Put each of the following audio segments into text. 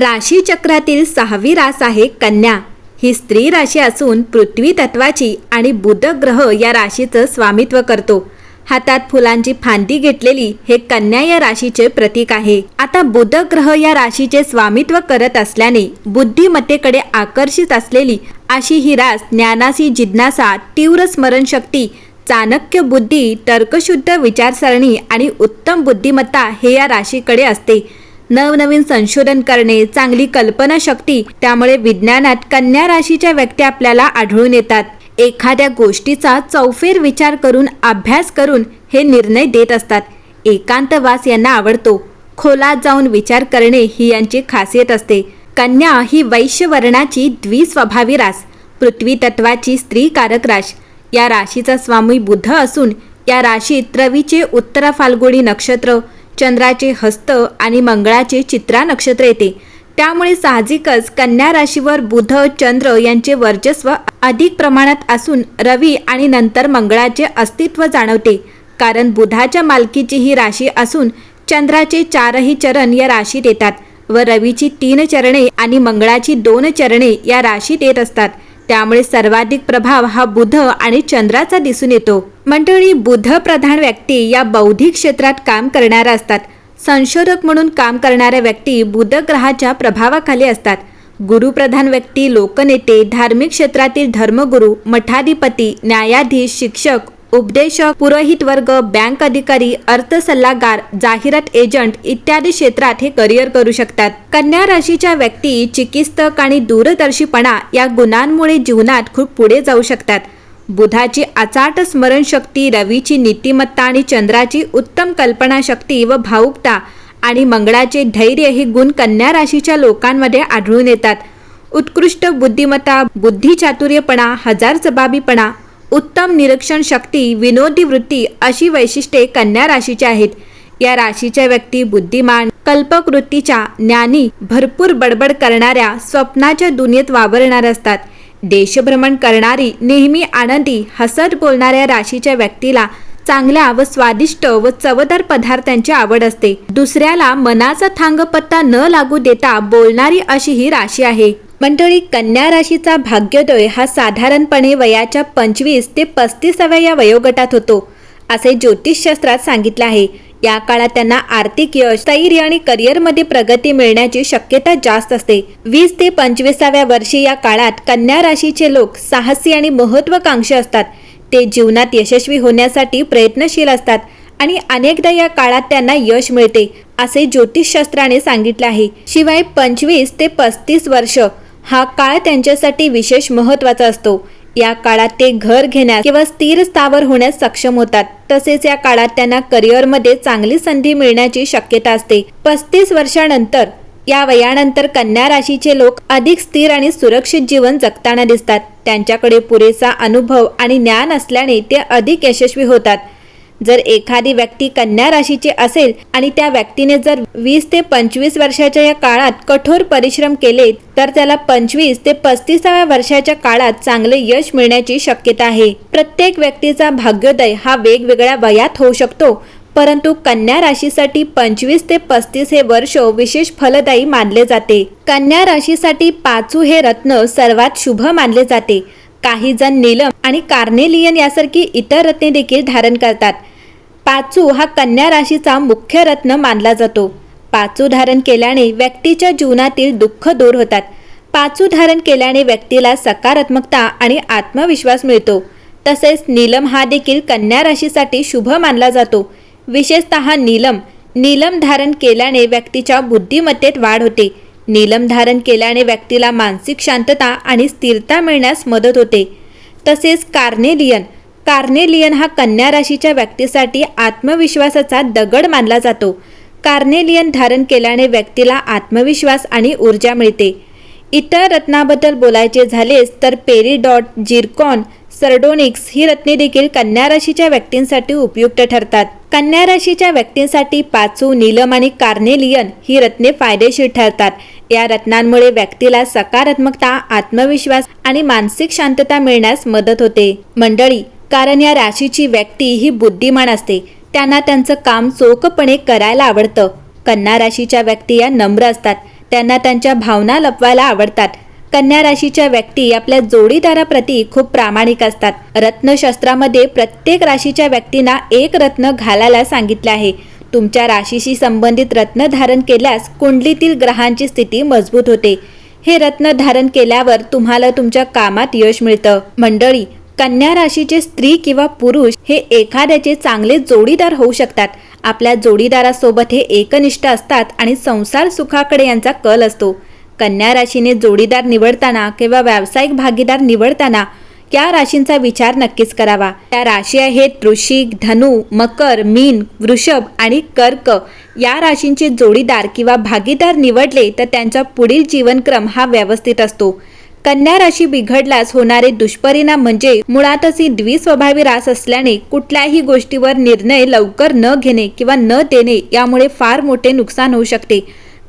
राशीचक्रातील सहावी रास आहे कन्या. ही स्त्री राशी असून पृथ्वी तत्वाची आणि बुध ग्रह या राशीचं स्वामित्व करतो. हातात फुलांची फांदी घेतलेली हे कन्या या राशीचे प्रतीक आहे. आता बुध ग्रह या राशीचे स्वामित्व करत असल्याने बुद्धिमत्तेकडे आकर्षित असलेली अशी ही रास ज्ञानाशी जिज्ञासा तीव्र स्मरणशक्ती चाणक्य बुद्धी तर्कशुद्ध विचारसरणी आणि उत्तम बुद्धिमत्ता हे या राशीकडे असते. नवनवीन संशोधन करणे चांगली कल्पनाशक्ती त्यामुळे विज्ञानात कन्या राशीच्या व्यक्ती आपल्याला आढळून येतात. एखाद्या गोष्टीचा चौफेर विचार करून अभ्यास करून हे निर्णय देत असतात. एकांतवास यांना आवडतो. खोलात जाऊन विचार करणे ही यांची खासियत असते. कन्या ही वैश्य वर्णाची द्विस्वभावी रास पृथ्वी तत्वाची स्त्री कारक राश या राशीचा स्वामी बुद्ध असून या राशीत रवीचे उत्तरा फाल्गुणी नक्षत्र चंद्राचे हस्त आणि मंगळाचे चित्रा नक्षत्र येते. त्यामुळे साहजिकच कन्या राशीवर बुध चंद्र यांचे वर्चस्व अधिक प्रमाणात असून रवी आणि नंतर मंगळाचे अस्तित्व जाणवते. कारण बुधाच्या मालकीची ही राशी असून चंद्राचे चारही चरण या राशीत येतात व रवीची तीन चरणे आणि मंगळाची दोन चरणे या राशीत येत असतात. त्यामुळे सर्वाधिक प्रभाव हा बुध आणि चंद्राचा दिसून येतो. मंडळी बुध प्रधान व्यक्ती या बौद्धिक क्षेत्रात काम करणाऱ्या असतात. संशोधक म्हणून काम करणाऱ्या व्यक्ती बुध ग्रहाच्या प्रभावाखाली असतात. गुरुप्रधान व्यक्ती लोकनेते धार्मिक क्षेत्रातील धर्मगुरू मठाधिपती न्यायाधीश शिक्षक उपदेशक पुरोहित वर्ग बँक अधिकारी अर्थ सल्लागार जाहिरात एजंट इत्यादी क्षेत्रात हे करिअर करू शकतात. कन्या राशीच्या व्यक्ती चिकित्सक आणि दूरदर्शीपणा या गुणांमुळे जीवनात खूप पुढे जाऊ शकतात. बुधाची अचाट स्मरणशक्ती रवीची नीतिमत्ता आणि चंद्राची उत्तम कल्पनाशक्ती व भावुकता आणि मंगळाचे धैर्य हे गुण कन्या राशीच्या लोकांमध्ये आढळून येतात. उत्कृष्ट बुद्धिमत्ता बुद्धिचातुर्यपणा हजार जबाबीपणा उत्तम निरीक्षण शक्ती विनोदी वृत्ती अशी वैशिष्ट्ये कन्या राशीची आहेत. या राशीच्या व्यक्ती बुद्धिमान कल्पकृतीच्या ज्ञानी भरपूर बडबड करणाऱ्या स्वप्नाच्या दुनियेत वावरणाऱ्या असतात. देशभ्रमण करणारी नेहमी आनंदी हसत बोलणाऱ्या राशीच्या व्यक्तीला चांगल्या व स्वादिष्ट व चवदार पदार्थांची आवड असते. दुसऱ्याला मनाचा थांगपत्ता न लागू देता बोलणारी अशी ही राशी आहे. मंडळी कन्या राशीचा भाग्योदय हा साधारणपणे वयाच्या पंचवीस ते पस्तीसाव्या या वयोगटात होतो असे ज्योतिषशास्त्रात सांगितले आहे. या काळात त्यांना आर्थिक यश स्थैर्य आणि करिअरमध्ये प्रगती मिळण्याची शक्यता जास्त असते. वीस ते पंचवीसाव्या वर्षी या काळात कन्या राशीचे लोक साहसी आणि महत्वाकांक्षी असतात. ते जीवनात यशस्वी होण्यासाठी प्रयत्नशील असतात आणि अनेकदा या काळात त्यांना यश मिळते असे ज्योतिषशास्त्राने सांगितले आहे. शिवाय पंचवीस ते पस्तीस वर्ष हा काळ त्यांच्यासाठी विशेष महत्त्वाचा असतो. या काळात ते घर घेण्यास किंवा स्थिर स्थावर होण्यास सक्षम होतात. तसेच या काळात त्यांना करिअरमध्ये चांगली संधी मिळण्याची शक्यता असते. पस्तीस वर्षानंतर या वयानंतर कन्या राशीचे लोक अधिक स्थिर आणि सुरक्षित जीवन जगताना दिसतात. त्यांच्याकडे पुरेसा अनुभव आणि ज्ञान असल्याने ते अधिक यशस्वी होतात. जर एखादी व्यक्ती कन्या राशीची असेल आणि त्या व्यक्तीने जर वीस ते पंचवीस वर्षाच्या या काळात कठोर परिश्रम केले तर त्याला पंचवीस ते पस्तीसाव्या वर्षाच्या काळात चांगले यश मिळण्याची शक्यता आहे. प्रत्येक व्यक्तीचा भाग्योदय हा वेगवेगळ्या वयात होऊ शकतो परंतु कन्या राशीसाठी पंचवीस ते पस्तीस हे वर्ष विशेष फलदायी मानले जाते. कन्या राशीसाठी पाचू हे रत्न सर्वात शुभ मानले जाते. काही जण नीलम आणि कार्नेलियन यासारखी इतर रत्ने देखील धारण करतात. पाचू हा कन्या राशीचा मुख्य रत्न मानला जातो. पाचू धारण केल्याने व्यक्तीच्या जीवनातील दुःख दूर होतात. पाचू धारण केल्याने व्यक्तीला सकारात्मकता आणि आत्मविश्वास मिळतो. तसेच नीलम हा देखील कन्या राशीसाठी शुभ मानला जातो. विशेषतः नीलम. नीलम धारण केल्याने व्यक्तीच्या बुद्धिमत्तेत वाढ होते. नीलम धारण केल्याने व्यक्तीला मानसिक शांतता आणि स्थिरता मिळण्यास मदत होते. तसेच कार्नेलियन. कार्नेलियन हा कन्या राशीच्या व्यक्तीसाठी आत्मविश्वासाचा दगड मानला जातो. कार्नेलियन धारण केल्याने व्यक्तीला आत्मविश्वास आणि ऊर्जा मिळते. इतर रत्नाबद्दल बोलायचे झालेच तर पेरीडॉट जिरकॉन सर्डोनिक्स ही रत्ने देखील कन्या राशीच्या व्यक्तींसाठी उपयुक्त ठरतात. कन्या राशीच्या व्यक्तींसाठी पाचू नीलम आणि कार्नेलियन ही रत्ने फायदेशीर ठरतात. या रत्नांमुळे व्यक्तीला सकारात्मकता आत्मविश्वास आणि मानसिक शांतता मिळण्यास मदत होते. मंडळी कारण या राशीची व्यक्ती ही बुद्धिमान असते. त्यांना त्यांचं काम चोखपणे करायला आवडतं. कन्या राशीच्या व्यक्ती या नम्र असतात. त्यांना त्यांच्या भावना लपवायला आवडतात. कन्या राशीच्या व्यक्ती आपल्या जोडीदाराप्रती खूप प्रामाणिक असतात. रत्नशास्त्रामध्ये प्रत्येक राशीच्या व्यक्तींना एक रत्न घालायला सांगितले आहे. तुमच्या राशीशी संबंधित रत्न धारण केल्यास कुंडलीतील ग्रहांची स्थिती मजबूत होते. हे रत्न धारण केल्यावर तुम्हाला तुमच्या कामात यश मिळतं. मंडळी कन्या राशीचे स्त्री किंवा पुरुष हे एखाद्याचे चांगले जोडीदार होऊ शकतात. आपल्या जोडीदारासोबत हे एकनिष्ठ असतात आणि संसार सुखाकडे यांचा कल असतो. कन्या राशीने जोडीदार निवडताना किंवा व्यावसायिक भागीदार निवडताना या राशींचा विचार नक्कीच करावा. त्या राशी आहेत वृश्चिक धनु मकर मीन वृषभ आणि कर्क या राशींचे जोडीदार किंवा भागीदार निवडले तर त्यांचा पुढील जीवनक्रम हा व्यवस्थित असतो. कन्या राशी बिघडल्यास होणारे दुष्परिणाम म्हणजे मुळातच ही द्विस्वभावी रास असल्याने कुठल्याही गोष्टीवर निर्णय लवकर न घेणे किंवा न देणे यामुळे फार मोठे नुकसान होऊ शकते.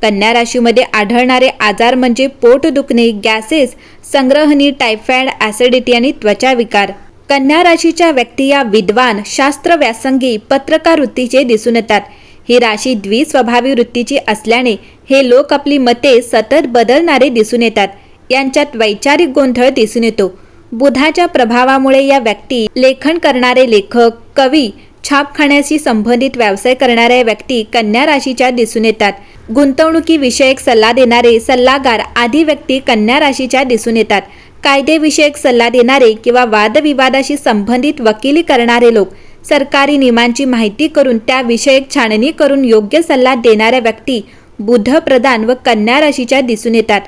कन्या राशीमध्ये आढळणारे आजार म्हणजे पोट दुखणे गॅसेस संग्रहणी टायफॉइड ॲसिडिटी आणि त्वचा विकार कन्या राशीच्या व्यक्ती या विद्वान शास्त्र व्यासंगी पत्रकार वृत्तीचे दिसून येतात. ही राशी द्विस्वभावी वृत्तीची असल्याने हे लोक आपली मते सतत बदलणारे दिसून येतात. यांच्यात वैचारिक गोंधळ दिसून येतो. बुधाच्या प्रभावामुळे या व्यक्ती लेखन करणारे लेखक कवी छापखान्याशी संबंधित व्यवसाय करणाऱ्या व्यक्ती कन्या राशीच्या दिसून येतात. गुंतवणुकीविषयक सल्ला देणारे सल्लागार आदी व्यक्ती कन्या राशीच्या दिसून येतात. कायदेविषयक सल्ला देणारे किंवा वादविवादाशी संबंधित वकिली करणारे लोक सरकारी नियमांची माहिती करून त्याविषयक छाननी करून योग्य सल्ला देणाऱ्या व्यक्ती बुध प्रधान व कन्या राशीच्या दिसून येतात.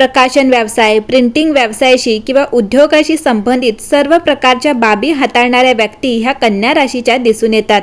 प्रकाशन व्यवसाय प्रिंटिंग व्यवसायाशी किंवा उद्योगाशी संबंधित सर्व प्रकारच्या बाबी हाताळणाऱ्या व्यक्ती ह्या कन्या राशीच्या दिसून येतात.